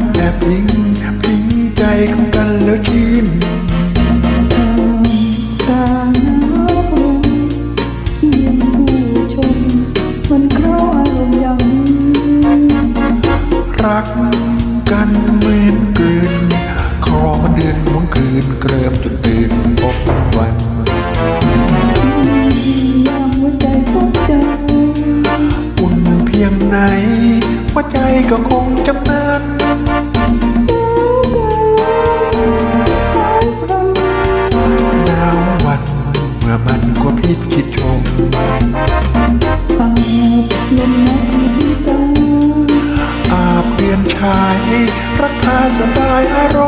ำแอบยิงแอบยิงใจของกันแล้วทิมรักกันเหมือนกืนคอมันเดือนมุงคืนเกริมจนตื่นพบวันอุ่นเพียงไหนหัวใจก็คงจำเนาายอารมณ์